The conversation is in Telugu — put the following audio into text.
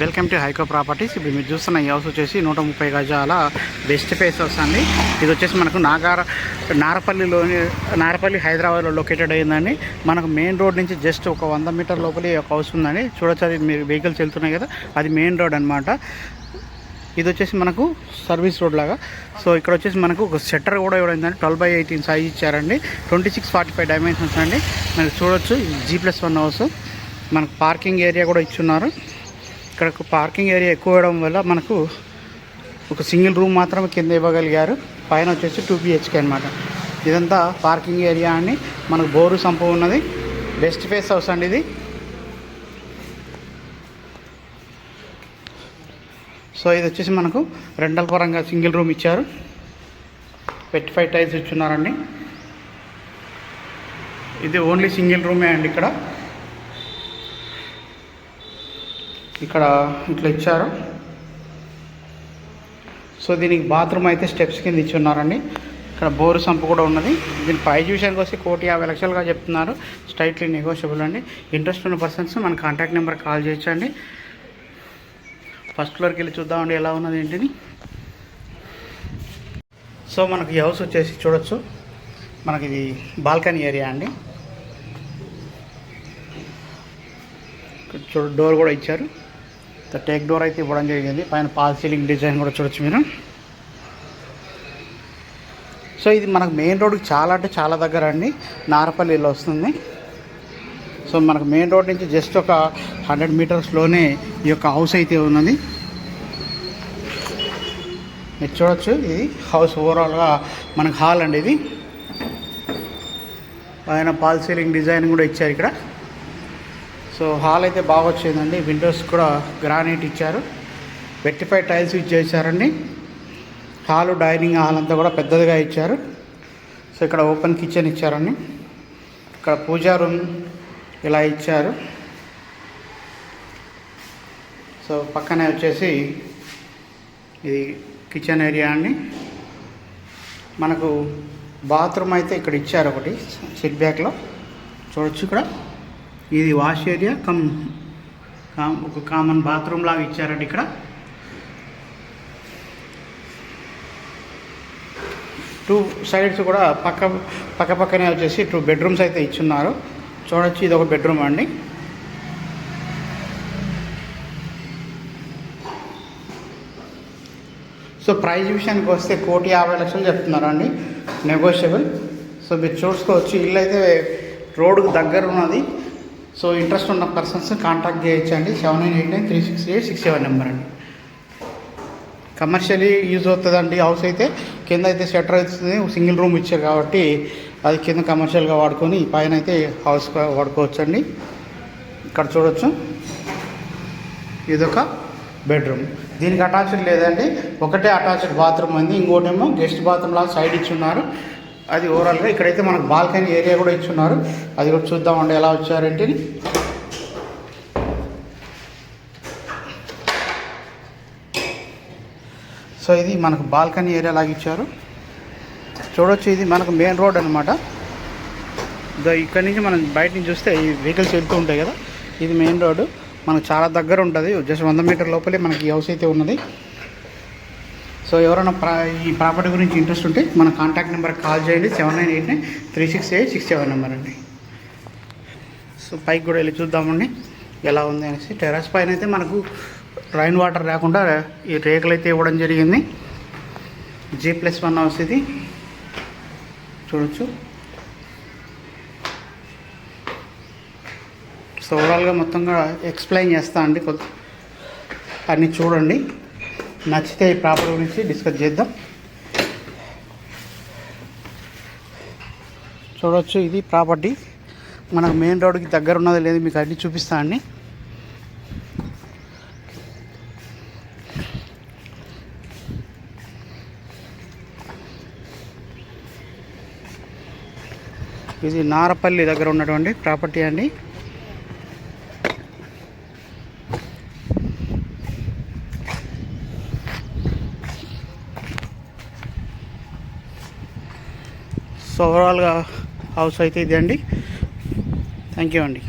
Welcome to హైకో properties. ఇప్పుడు మీరు చూస్తున్న ఈ హౌస్ వచ్చేసి నూట ముప్పై గజాల బెస్ట్ ప్లేస్ హౌస్ అండి. ఇది వచ్చేసి మనకు నాగార నారపల్లిలోని నారపల్లి హైదరాబాద్లో లొకేటెడ్ అయిందండి మనకు మెయిన్ రోడ్ నుంచి జస్ట్ ఒక వంద మీటర్ లోపలి ఒక హౌస్ ఉందండి. చూడొచ్చు అది మీరు వెహికల్స్ వెళ్తున్నాయి కదా అది మెయిన్ రోడ్ అనమాట ఇది వచ్చేసి మనకు సర్వీస్ రోడ్ లాగా. సో ఇక్కడ వచ్చేసి మనకు ఒక షట్టర్ కూడా ఇవ్వడం ట్వెల్వ్ బై ఎయిటీన్ సైజ్ ఇచ్చారండి. Twenty six forty five dimensions అండి. మీరు చూడొచ్చు జీ ప్లస్ వన్ హౌస్ మనకు పార్కింగ్ ఏరియా కూడా ఇచ్చున్నారు. ఇక్కడ పార్కింగ్ ఏరియా ఎక్కువ ఇవ్వడం వల్ల మనకు ఒక సింగిల్ రూమ్ మాత్రమే కింద ఇవ్వగలిగారు. పైన వచ్చేసి టూ బిహెచ్కే అనమాట ఇదంతా పార్కింగ్ ఏరియా అని మనకు బోరు సంపు ఉన్నది. బెస్ట్ ఫేస్ హౌస్ అండి ఇది. సో ఇది వచ్చేసి మనకు రెండల్ పరంగా సింగిల్ రూమ్ ఇచ్చారు. పెట్టి ఫైవ్ టైల్స్ ఇచ్చున్నారండి. ఇది ఓన్లీ సింగిల్ రూమే అండి ఇక్కడ. ఇక్కడ ఇట్లా ఇచ్చారు. సో దీనికి బాత్రూమ్ అయితే స్టెప్స్ కింద ఇచ్చి ఉన్నారండి. ఇక్కడ బోరు సంపు కూడా ఉన్నది. దీని ప్రైజ్ విషయానికి వస్తే కోటి యాభై లక్షలుగా చెప్తున్నారు. స్ట్రైట్లీ నెగోషియబుల్ అండి. ఇంట్రెస్ట్ ఉన్న పర్సన్స్ మన కాంటాక్ట్ నెంబర్ కాల్ చేయొచ్చండి. ఫస్ట్ ఫ్లోర్కి వెళ్ళి చూద్దామండి ఎలా ఉన్నది ఏంటిది. సో మనకి హౌస్ వచ్చేసి చూడొచ్చు. మనకి ఇది బాల్కనీ ఏరియా అండి. చూడ డోర్ కూడా ఇచ్చారు. టేక్ డోర్ అయితే ఇవ్వడం జరిగింది. పైన పాల్ సీలింగ్ డిజైన్ కూడా చూడొచ్చు మీరు. సో ఇది మనకు మెయిన్ రోడ్కి చాలా అంటే చాలా దగ్గర అండి. నారపల్లిలో వస్తుంది. సో మనకు మెయిన్ రోడ్ నుంచి జస్ట్ ఒక హండ్రెడ్ మీటర్స్లోనే ఈ యొక్క హౌస్ అయితే ఉన్నది. మీరు చూడొచ్చు ఇది హౌస్ ఓవరాల్గా మనకు హాల్ అండి ఇది. పైన పాల్ సీలింగ్ డిజైన్ కూడా ఇచ్చారు ఇక్కడ. సో హాల్ అయితే బాగా వచ్చిందండి విండోస్ కూడా గ్రానైట్ ఇచ్చారు. వెట్టిఫై టైల్స్ ఇచ్చేసారండి హాలు డైనింగ్ హాల్ అంతా కూడా పెద్దదిగా ఇచ్చారు. సో ఇక్కడ ఓపెన్ కిచెన్ ఇచ్చారండి. ఇక్కడ పూజా రూమ్ ఇలా ఇచ్చారు. సో పక్కనే వచ్చేసి ఇది కిచెన్ ఏరియా అండి. మనకు బాత్రూమ్ అయితే ఇక్కడ ఇచ్చారు ఒకటి సిట్ బ్యాక్లో చూడొచ్చు ఇక్కడ. ఇది వాష్ ఏరియా కమ్ కామ్ ఒక కామన్ బాత్రూమ్ లాగా ఇచ్చారండి ఇక్కడ. టూ సైడ్స్ కూడా పక్క పక్క పక్కనే వచ్చేసి టూ బెడ్రూమ్స్ అయితే ఇచ్చున్నారు. చూడొచ్చు ఇది ఒక బెడ్రూమ్ అండి. సో ప్రైజ్ విషయానికి వస్తే కోటి యాభై లక్షలు చెప్తున్నారండి. నెగోషియబుల్ సో మీరు చూసుకోవచ్చు ఇల్లు అయితే రోడ్డుకు దగ్గర ఉన్నది. సో ఇంట్రెస్ట్ ఉన్న పర్సన్స్ కాంటాక్ట్ చేయొచ్చండి seven nine eight nine three six eight six seven number అండి. కమర్షియలీ యూజ్ అవుతుందండి. హౌస్ అయితే కింద అయితే షట్టర్ అవుతుంది. సింగిల్ రూమ్ ఇచ్చారు కాబట్టి అది కింద కమర్షియల్గా వాడుకొని పైన అయితే హౌస్ వాడుకోవచ్చండి. ఇక్కడ చూడొచ్చు. ఇదొక బెడ్రూమ్ దీనికి అటాచ్డ్ లేదండి. ఒకటే అటాచ్డ్ బాత్రూమ్ ఉంది. ఇంకోటేమో గెస్ట్ బాత్రూమ్ లాగా సైడ్ ఇచ్చి ఉన్నారు. అది ఓవరాల్గా ఇక్కడైతే మనకు బాల్కనీ ఏరియా కూడా ఇచ్చున్నారు. అది కూడా చూద్దామండి ఎలా వచ్చారేంటిని సో ఇది మనకు బాల్కనీ ఏరియా లాగా ఇచ్చారు. చూడొచ్చు ఇది మనకు మెయిన్ రోడ్ అనమాట ఇక్కడ నుంచి మనం బయట నుంచి చూస్తే ఈ వెహికల్స్ వెళ్తూ ఉంటాయి కదా. ఇది మెయిన్ రోడ్డు. మనకు చాలా దగ్గర ఉంటుంది. జస్ట్ వంద మీటర్ లోపలే మనకి ఈ హౌస్ అయితే ఉన్నది. సో ఎవరైనా ప్రా ఈ ప్రాపర్టీ గురించి ఇంట్రెస్ట్ ఉంటే మన కాంటాక్ట్ నెంబర్ కాల్ చేయండి. Seven nine eight nine three six eight six seven number అండి. సో పైకి కూడా వెళ్ళి చూద్దామండి. ఎలా ఉంది అనేసి. టెర్రస్ పైన అయితే మనకు రైన్ వాటర్ రాకుండా ఈ రేకులు అయితే ఇవ్వడం జరిగింది. జీ ప్లస్ వన్ హౌస్ ఇది. చూడొచ్చు. సో ఓవరాల్గా మొత్తంగా ఎక్స్ప్లెయిన్ చేస్తా అండి కొద్ది. అన్నీ చూడండి. నచ్చితే ఈ ప్రాపర్టీ గురించి డిస్కస్ చేద్దాం. చూడవచ్చు ఇది ప్రాపర్టీ. మనకు మెయిన్ రోడ్కి దగ్గర ఉన్నది లేదు మీకు అన్ని చూపిస్తా అండి. ఇది నారపల్లి దగ్గర ఉన్నటువంటి ప్రాపర్టీ అండి. సో ఓవరాల్గా హౌస్ అయితే ఇదే అండి. థ్యాంక్ యూ అండి.